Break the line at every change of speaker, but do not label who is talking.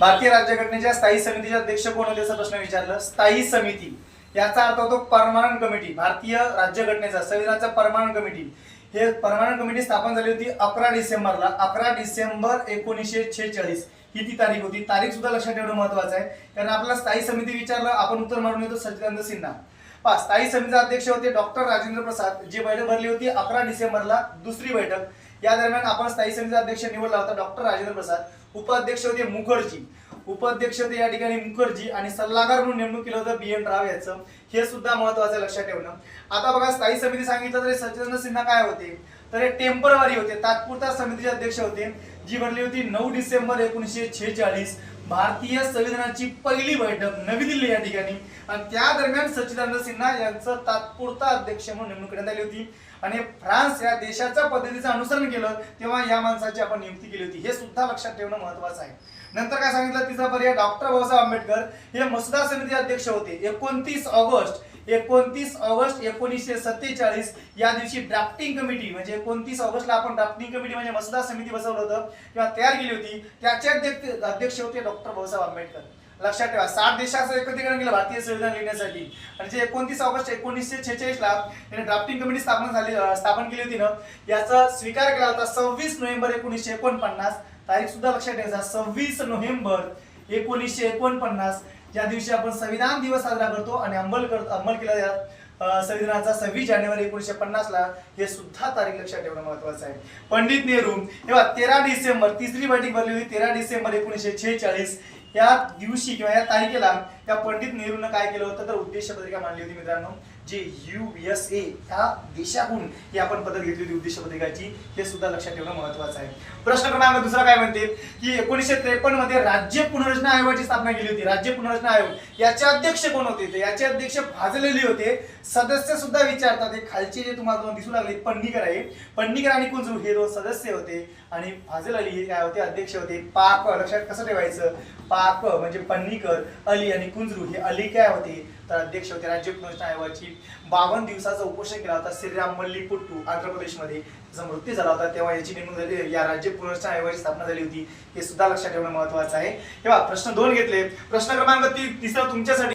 भारतीय राज्यघटनेच्या स्थायी समितीचे अध्यक्ष कोण होते असा प्रश्न विचारलं? स्थायी समिती. याचा अर्थ होतो परमानंट कमिटी. भारतीय राज्यघटनेचा संविधानाचा परमानंट कमिटी. हे परमानंट कमिटी स्थापन झाली होती अकरा डिसेंबरला. अकरा डिसेंबर एकोणीसशे छेचाळीस ही ती तारीख होती. तारीख सुद्धा लक्षात ठेवणं महत्वाचं आहे. कारण आपल्याला स्थायी समिती विचारलं आपण उत्तर मारून येतो सच्चिदानंद सिन्हा. पा स्थायी समितीचे अध्यक्ष होते डॉक्टर राजेंद्र प्रसाद. जी बैठक भरली होती अकरा डिसेंबरला दुसरी बैठक. या दरम्यान आपण स्थायी समितीचा अध्यक्ष निवडला होता डॉक्टर राजेंद्र प्रसाद उपाध्यक्ष होते मुखर्जी. उपाध्यक्ष होते या ठिकाणी मुखर्जी आणि सल्लागार म्हणून नेमणूक केलं होतं बी एन राव याचं. हे सुद्धा महत्वाचं लक्षात ठेवणं. आता बघा स्थायी समिती सांगितलं तरी सच्चिदानंद सिन्हा काय होते? तर हे टेंपररी होते. तात्पुरता समितीचे अध्यक्ष होते जी भरली होती नऊ डिसेंबर एकोणीसशे छेचाळीस. भारतीय संविधानाची पहिली बैठक नवी दिल्ली या ठिकाणी. आणि त्या दरम्यान सच्चिदानंद सिन्हा यांचं तात्पुरता अध्यक्ष म्हणून नेमणूक करण्यात आली होती. आणि फ्रान्स या देशाच्या पद्धतीचं अनुसरण केलं तेव्हा या माणसाची आपण नियुक्ती केली होती. हे सुद्धा लक्षात ठेवणं महत्वाचं आहे. नंतर काय सांगितलं? तिसरा पर्याय डॉक्टर बाबासाहेब आंबेडकर. हे मसुदा समिती अध्यक्ष होते. एकोणतीस ऑगस्ट एकोणतीस ऑगस्ट एकोणीसशे सत्तेचाळीस या दिवशी ड्राफ्टिंग कमिटी म्हणजे एकोणतीस ऑगस्टला आपण ड्राफ्टिंग कमिटी म्हणजे मसुदा समिती बसवलं होतं किंवा तयार केली होती. त्याचे अध्यक्ष अध्यक्ष होते डॉक्टर बाबासाहेब आंबेडकर. लक्षात ठेवा साठ देशाचं एकत्रीकरण केलं भारतीय संविधान लिहिण्यासाठी. आणि जे एकोणतीस ऑगस्ट एकोणीसशे छेचाळीसला त्याने ड्राफ्टिंग कमिटी स्थापन झाली स्थापन केली होती ना याचा स्वीकार केला होता सव्वीस नोव्हेंबर एकोणीसशे एकोणपन्नास. तारीख सुद्धा लक्षात ठेवायचा सव्वीस नोव्हेंबर एकोणीसशे एकोणपन्नास. या दिवशी आपण संविधान दिवस साजरा करतो आणि अंमल कर अंमल केला या संविधानाचा सव्वीस जानेवारी एकोणीसशे पन्नास ला हे सुद्धा तारीख लक्षात ठेवणं महत्वाचं आहे. पंडित नेहरू तेव्हा तेरा डिसेंबर तिसरी बैठक भरली होती तेरा डिसेंबर एकोणीसशे छेचाळीस. या दिवशी किंवा या तारखेला त्या पंडित नेहरूनं काय केलं होतं? तर उद्देश पत्रिका मांडली होती मित्रांनो जे यू एस ए ह्या देशाहून ही आपण पद्धत घेतली होती उद्देश पत्रिकाची हे सुद्धा लक्षात ठेवणं महत्वाचं आहे. प्रश्न क्रमांक दुसरा काय म्हणते? की एकोणीसशे त्रेपन्नमध्ये राज्य पुनर्रचना आयोगाची स्थापना केली होती. राज्य पुनर्रचना आयोग याचे अध्यक्ष कोण होते? याचे अध्यक्ष भाजलेले होते. सदस्य सुद्धा विचारतात. हे खालचे जे तुम्हाला दोन दिसू लागले पन्नीकर आहे. पन्नीकर आणि कुंजू हे दोन सदस्य होते. आणि भाजल अली हे काय होते? अध्यक्ष होते. पाप लक्षात कसं ठेवायचं? पाक म्हणजे पन्नीकर अली आणि कुंजरू हे अली काय होते. तर अध्यक्ष होते राज्य पुनर्रचना आयोगाची बावन्न दिवसाचा उपोषण केला होता श्रीराम मल्लीपुट्टू आंध्र प्रदेशमध्ये. मृत्यू झाला होता तेव्हा याची नेमणूक झाली. या राज्य पुनर्रचना आयोगाची स्थापना झाली होती. हे सुद्धा लक्षात ठेवणं महत्वाचं आहे. तेव्हा प्रश्न दोन घेतले. प्रश्न क्रमांक ती- तिसरा तुमच्यासाठी.